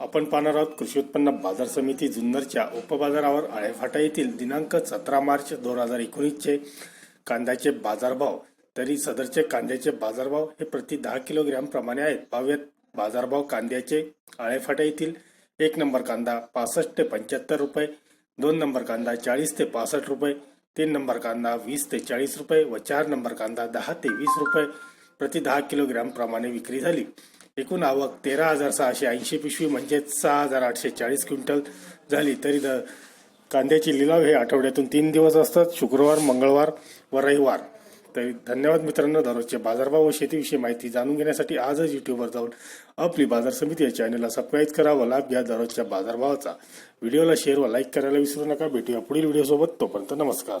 आपण पाहणार आहोत कृषी उत्पन्न बाजार समिती जुन्नरच्या उपबाजारावर आळेफाटा येथील दिनांक सतरा मार्च दोन हजार एकोणीसचे कांद्याचे बाजारभाव तरी सदरचे कांद्याचे बाजारभाव हे प्रति दहा किलोग्रॅम प्रमाणे आहेत. पाहूयात बाजारभाव कांद्याचे आळेफाटा येथील एक नंबर कांदा पासष्ट ते पंच्याहत्तर रुपये दोन नंबर कांदा चाळीस ते पासष्ट रुपये तीन नंबर कांदा वीस ते चाळीस रुपये व चार नंबर कांदा दहा ते वीस रुपये प्रति दहा किलोग्रॅम प्रमाणे विक्री झाली. एकूण आवक तेरा हजार सहाशे ऐंशी पिशवी म्हणजेच सहा हजार आठशे चाळीस क्विंटल झाली. तरी द कांद्याची लिलाव हे आठवड्यातून तीन दिवस असतात. शुक्रवार मंगळवार व रविवार. तरी धन्यवाद मित्रांनो. दररोजचे बाजारभाव व शेतीविषयी माहिती जाणून घेण्यासाठी आजच युट्यूबवर जाऊन आपली बाजार समिती या चॅनलला सबस्क्राईब करा व लाभ घ्या दररोजच्या बाजारभावाचा. व्हिडिओला शेअर व लाईक करायला विसरू नका. भेटूया पुढील व्हिडिओसोबत तोपर्यंत नमस्कार.